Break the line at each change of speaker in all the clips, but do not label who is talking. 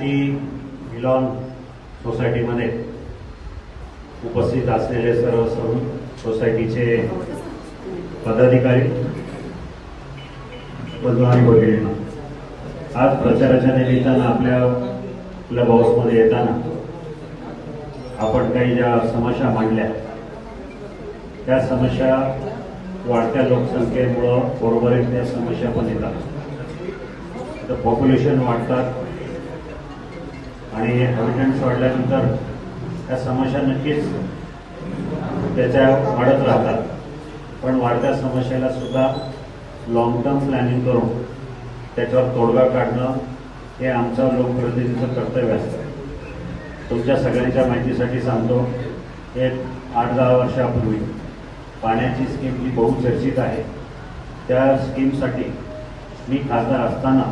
ती मिलॉन सोसायटीमध्ये उपस्थित असलेले सर्व सर्व सोसायटीचे पदाधिकारी बंधू आणि भगिनींनो आज प्रचाराच्या निमित्तानं आपल्या क्लब हाऊसमध्ये येताना आपण काही ज्या समस्या मांडल्या त्या समस्या वाढत्या लोकसंख्येमुळं बरोबरीत त्या समस्या पण येतात. तर पॉप्युलेशन वाढतात. आणि हॅबिटंट्स वाढल्यानंतर त्या समस्या नक्कीच त्याच्या वाढत राहतात. पण वाढत्या समस्येला सुद्धा लॉंग टर्म प्लॅनिंग करून त्याच्यावर तोडगा काढणं हे आमचं लोकप्रतिनिधीचं कर्तव्य असतं. तुमच्या सगळ्यांच्या माहितीसाठी सांगतो एक आठ दहा वर्षापूर्वी पाण्याची स्कीम जी बहुचर्चित आहे त्या स्कीमसाठी मी खासदार असताना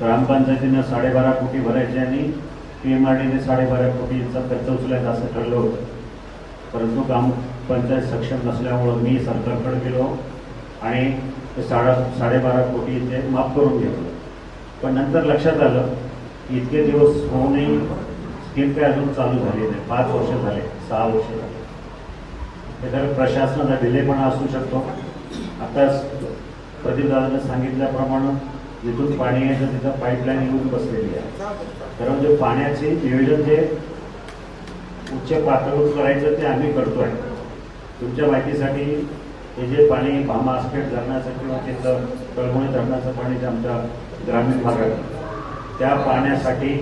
ग्रामपंचायतीनं साडेबारा कोटी भरायचे आणि पी एम आर डीने साडेबारा कोटीचा खर्च उचलायचा असं ठरलं होतं. परंतु ग्रामपंचायत सक्षम नसल्यामुळं मी सरकारकडे गेलो आणि ते साडा साडेबारा कोटी ते माफ करून घेतलं. पण नंतर लक्षात आलं की इतके दिवस होऊनही स्कीम काय अजून चालू झाली नाही. पाच वर्ष झाले सहा वर्ष झाले. तर प्रशासनाचा डिलेपणा असू शकतो. आता प्रदीप दादाने सांगितल्याप्रमाणे जिथून पाणी यायचं तिथं पाईपलाईन येऊन बसलेली आहे. कारण जे पाण्याचे नियोजन जे उच्च पातळीवर करायचं ते आम्ही करतोय. तुमच्या माहितीसाठी हे जे पाणी भामा धरणाचं किंवा तिथलं कळमणी धरणाचं पाणी जे आमच्या ग्रामीण भागात त्या पाण्यासाठी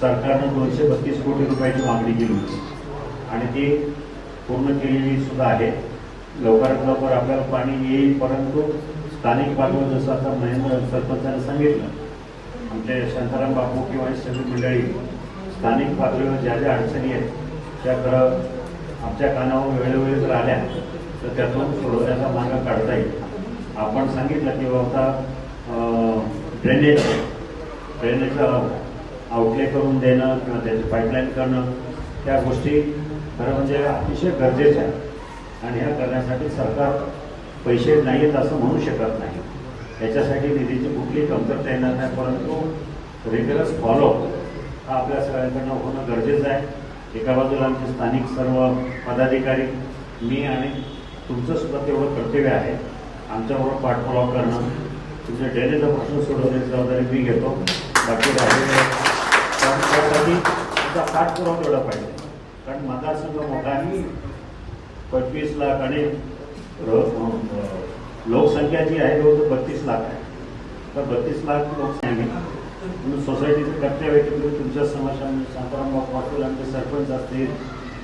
सरकारनं दोनशे बत्तीस कोटी रुपयाची मागणी केली होती. आणि ती पूर्ण केलेली सुद्धा आहे. लवकरात लवकर आपल्याला पाणी येईल परंतु स्थानिक पातळीवर जसं आता महेंद्र सरपंचाने सांगितलं आमचे शांताराम बापू किंवा सगळी मंडळी स्थानिक पातळीवर ज्या ज्या अडचणी आहेत त्या खरं आमच्या कानावर वेळोवेळी जर आल्या तर त्यातून सोडवण्याचा मार्ग काढता येईल. आपण सांगितलं की बाबा ड्रेनेज ड्रेनेज आउटले करून देणं किंवा त्याची पाईपलाईन करणं त्या गोष्टी खरं म्हणजे अतिशय गरजेच्या आहेत. आणि ह्या करण्यासाठी सरकार पैसे नाही आहेत असं म्हणू शकत नाही. याच्यासाठी निधीची कुठली कमतरता येणार नाही परंतु रेग्युलर फॉलोअप हा आपल्या सगळ्यांकडनं होणं गरजेचं आहे. एका बाजूला आमचे स्थानिक सर्व पदाधिकारी मी आणि तुमचं सुद्धा तेवढं कर्तव्य आहे. आमच्याबरोबर पाठपुरावा करणं. तुमच्या ड्रेनेजचा प्रश्न सोडवण्याची जबाबदारी मी घेतो. बाकी त्यासाठी तुमचा पाठपुरावा तेवढा पाहिजे. कारण मतदारसंघ मोठा आणि पंचवीस लाख आणि लोकसंख्या जी आहे जवळजवळ बत्तीस लाख आहे. तर बत्तीस लाख लोकसंख्या म्हणून सोसायटीचे कर्तव्य आहे तुम्ही तुमच्या समस्या म्हणजे पाटील आमचे सरपंच असतील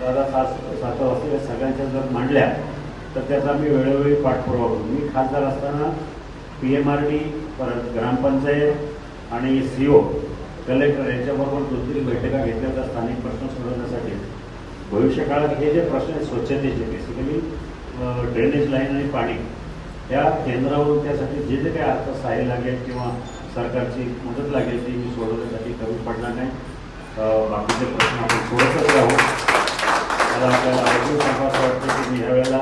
दादा सास सातव असतील या सगळ्यांच्या जर मांडल्या तर त्याचा मी वेळोवेळी पाठपुरावा करू. मी खासदार असताना पी एम आर डी परत ग्रामपंचायत आणि सी ओ कलेक्टर यांच्याबरोबर दोन तीन बैठका घेतल्या तर स्थानिक प्रश्न सोडवण्यासाठी. भविष्य काळात हे जे प्रश्न आहेत स्वच्छतेचे बेसिकली ड्रेनेज लाईन आणि पाणी या केंद्रावरून त्यासाठी जे जे काही आता सहाय्य लागेल किंवा सरकारची मदत लागेल ती मी सोडवण्यासाठी कमी पडणार नाही. बाकीचे प्रश्न आपण सोडतच राहू. मला आपल्याला ऐकून सांगावं वाटतं की मी ह्यावेळेला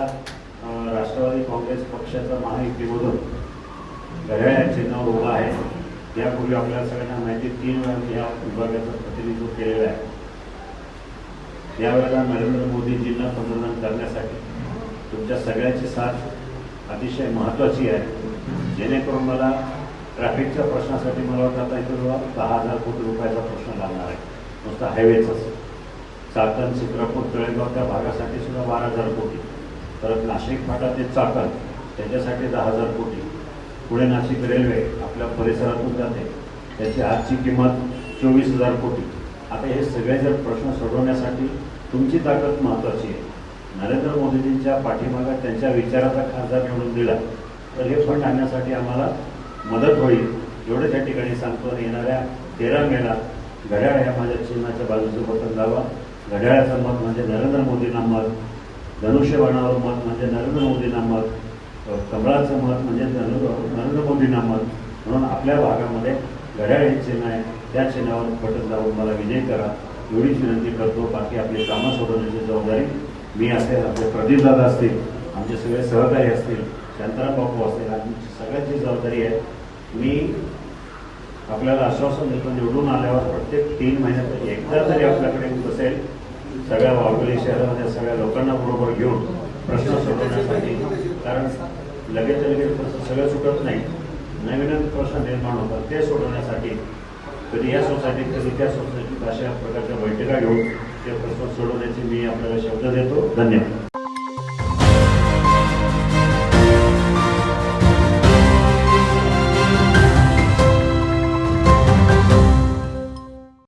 राष्ट्रवादी काँग्रेस पक्षाचा महायुतीमधून घड्याळ या चिन्हावर उभा आहे. यापूर्वी आपल्या सगळ्यांना माहिती तीन वेळा मी या विभागाचं प्रतिनिधित्व केलेलं आहे. यावेळेला नरेंद्र मोदीजींना पंतप्रधान करण्यासाठी तुमच्या सगळ्यांची साथ अतिशय महत्त्वाची आहे. जेणेकरून मला ट्रॅफिकच्या प्रश्नासाठी मला वाटतं आता इथं दहा हजार कोटी रुपयाचा प्रश्न लागणार आहे. नुसता हायवेचाच चाकण चित्रपूर तळेगाव त्या भागासाठी सुद्धा बारा हजार कोटी. परत नाशिक फाटा ते चाकण त्याच्यासाठी दहा हजार कोटी. पुणे नाशिक रेल्वे आपल्या परिसरातून जाते. त्याची आजची किंमत चोवीस हजार कोटी. आता हे सगळे जर प्रश्न सोडवण्यासाठी तुमची ताकद महत्त्वाची आहे. नरेंद्र मोदीजींच्या पाठीमागा त्यांच्या विचाराचा खासदार निवडून दिला तर हे फंड आणण्यासाठी आम्हाला मदत होईल एवढं त्या ठिकाणी सांगतो. आणि येणाऱ्या तेरा मेला घड्याळ ह्या माझ्या चिन्हाच्या बाजूचं बटन दावा घड्याळाचं मत म्हणजे नरेंद्र मोदींना मत धनुष्यबाणावर मत म्हणजे नरेंद्र मोदींना मत कमळाचं मत म्हणजे नरेंद्र नरेंद्र मोदींना मत. म्हणून आपल्या भागामध्ये घड्याळ हे चिन्ह आहे त्या चिन्हावर बटन दाबून मला विजय करा. एवढीच विनंती करतो. बाकी आपली कामं सोडवण्याची जबाबदारी मी असेल आपले प्रदीप दादा असतील आमचे सगळे सहकारी असतील शांताराम बापू असतील आमची सगळ्यांची जबाबदारी आहे मी आपल्याला आश्वासन देतो निवडून आल्यावर प्रत्येक तीन महिन्यात एकदा तरी आपल्याकडे बसेल सगळ्या वाघोली शहरामध्ये सगळ्या लोकांना बरोबर घेऊन प्रश्न सोडवण्यासाठी. कारण लगेच लगेच प्रश्न सगळं सुटत नाही. नवीन प्रश्न निर्माण होतात ते सोडवण्यासाठी. कधी या सोसायटीत कधी त्या सोसायटीत अशा प्रकारच्या बैठका घेऊन ते प्रश्न सोडवण्याची मी आपल्याला शब्द देतो. धन्यवाद.